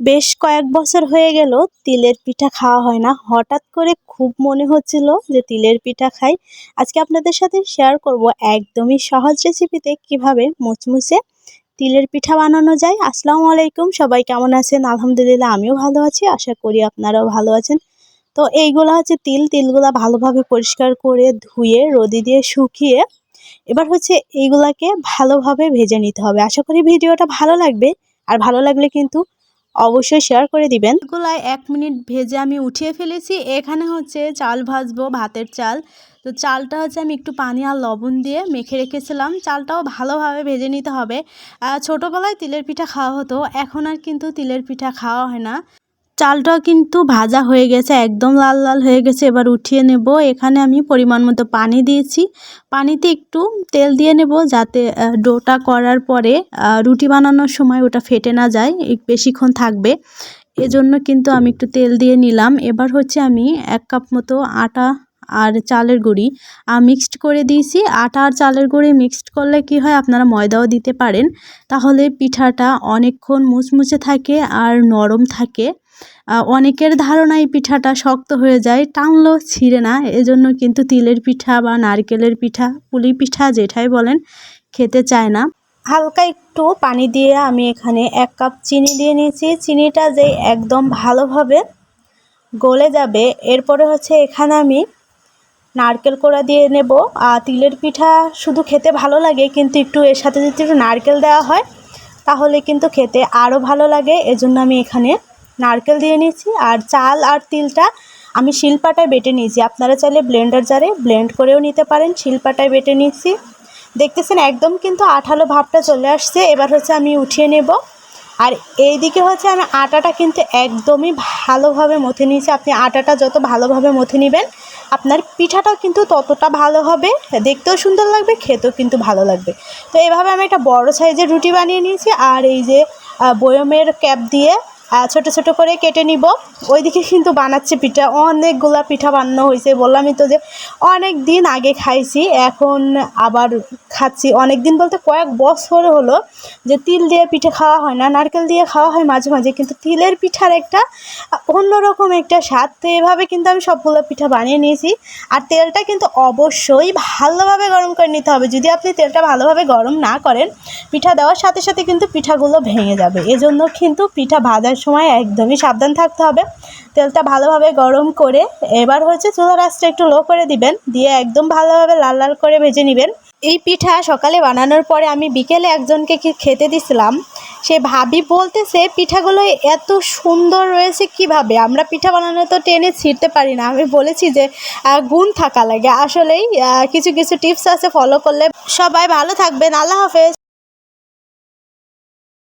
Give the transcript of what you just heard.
বেশ কয়েক বছর হয়ে গেল, তিলের পিঠা খাওয়া হয় না। হঠাৎ করে খুব মনে হচ্ছিল যে তিলের পিঠা খাই। আজকে আপনাদের সাথে শেয়ার করব একদমই সহজ রেসিপিতে কীভাবে মুচমুচে তিলের পিঠা বানানো যায়। আসসালামু আলাইকুম, সবাই কেমন আছেন? আলহামদুলিল্লাহ, আমিও ভালো আছি, আশা করি আপনারাও ভালো আছেন। তো এইগুলো হচ্ছে তিল, তিলগুলা ভালোভাবে পরিষ্কার করে ধুয়ে, রোদি দিয়ে শুকিয়ে এবার হচ্ছে এইগুলাকে ভালোভাবে ভেজে নিতে হবে। আশা করি ভিডিওটা ভালো লাগবে। আর ভালো লাগলে কিন্তু অবশ্যই শেয়ার করে দিবেন। গোলায় এক মিনিট ভেজে আমি উঠিয়ে ফেলেছি। এখানে হচ্ছে চাল ভাজবো, ভাতের চাল। তো চালটা হচ্ছে আমি একটু পানি আর লবণ দিয়ে মেখে রেখেছিলাম। চালটাও ভালোভাবে ভেজে নিতে হবে। ছোটোবেলায় তিলের পিঠা খাওয়া হতো, এখন আর কিন্তু তিলের পিঠা খাওয়া হয় না। চালটাও কিন্তু ভাজা হয়ে গেছে, একদম লাল লাল হয়ে গেছে। এবার উঠিয়ে নেব। এখানে আমি পরিমাণ মতো পানি দিয়েছি। পানিতে একটু তেল দিয়ে নেব যাতে ডোটা করার পরে রুটি বানানোর সময় ওটা ফেটে না যায় বেশিক্ষণ থাকবে। এজন্য কিন্তু আমি একটু তেল দিয়ে নিলাম। এবার হচ্ছে আমি এক কাপ মতো আটা আর চালের গুঁড়ি মিক্সড করে দিয়েছি। আটা আর চালের গুঁড়ি মিক্সড করলে কি হয়, আপনারা ময়দাও দিতে পারেন। তাহলে পিঠাটা অনেকক্ষণ মুচমুচে থাকে আর নরম থাকে। অনেকের ধারণা এই পিঠাটা শক্ত হয়ে যায়, টানলেও ছিঁড়ে না। এজন্য কিন্তু তিলের পিঠা বা নারকেলের পিঠা, পুলি পিঠা যেটাই বলেন, খেতে চায় না। হালকা একটু পানি দিয়ে আমি এখানে এক কাপ চিনি দিয়ে নিয়েছি। চিনিটা যে একদম ভালোভাবে গলে যাবে, এরপরে হচ্ছে এখানে আমি নারকেল কোড়া দিয়ে নেব। আর তিলের পিঠা শুধু খেতে ভালো লাগে, কিন্তু একটু এর সাথে যদি একটু নারকেল দেওয়া হয়, তাহলে কিন্তু খেতে আরও ভালো লাগে। এজন্য আমি এখানে নারকেল দিয়ে নিয়েছি আর চাল আর তিলটা আমি শিলপাটায় বেটে নিয়েছি। আপনারা চাইলে ব্লেন্ডার জারে ব্লেন্ড করেও নিতে পারেন, শিলপাটায় বেটে নিয়েছি। দেখতেছেন একদম কিন্তু আঠালো ভাবটা চলে আসছে। এবার হচ্ছে আমি উঠিয়ে নেব। আর এই দিকে হচ্ছে আমি আটাটা কিন্তু একদমই ভালোভাবে মথে নিয়েছি। আপনি আটাটা যত ভালোভাবে মথে নেবেন, আপনার পিঠাটাও কিন্তু ততটা ভালো হবে। দেখতেও সুন্দর লাগবে, খেতেও কিন্তু ভালো লাগবে। তো এভাবে আমি একটা বড় সাইজের রুটি বানিয়ে নিয়েছি। আর এই যে বয়মের ক্যাপ দিয়ে ছোট ছোট করে কেটে নিব। ওইদিকে কিন্তু বানাচ্ছে পিঠা। অনেকগুলা পিঠা বানানো হয়েছে। বললামই তো যে অনেক দিন আগে খাইছি, এখন আবার খাচ্ছি। অনেক দিন বলতে কয়েক বছর হলো যে তিল দিয়ে পিঠে খাওয়া হয় না, নারকেল দিয়ে খাওয়া হয় মাঝে মাঝে, কিন্তু তিলের পিঠার একটা অন্যরকম একটা স্বাদ। তো এভাবে কিন্তু আমি সবগুলো পিঠা বানিয়ে নিয়েছি। আর তেলটা কিন্তু অবশ্যই ভালোভাবে গরম করে নিতে হবে। যদি আপনি তেলটা ভালোভাবে গরম না করেন, পিঠা দেওয়ার সাথে সাথে কিন্তু পিঠাগুলো ভেঙে যাবে। এজন্য কিন্তু পিঠা ভাজার সময় একদমই সাবধান থাকতে হবে। তেলটা ভালোভাবে গরম করে এবার হচ্ছে চুলার আঁচটা একটু লো করে দিবেন। দিয়ে একদম ভালোভাবে লাল লাল করে ভেজে নেবেন। এই পিঠা সকালে বানানোর পরে আমি বিকেলে একজনকে খেতে দিছিলাম। সে ভাবি বলতেছে, পিঠাগুলো এত সুন্দর রয়েছে কীভাবে? আমরা পিঠা বানানো তো টেনে ছিঁড়তে পারি না। আমি বলেছি যে গুণ থাকা লাগে। আসলেই কিছু কিছু টিপস আছে ফলো করলে। সবাই ভালো থাকবেন। আল্লাহ হাফেজ।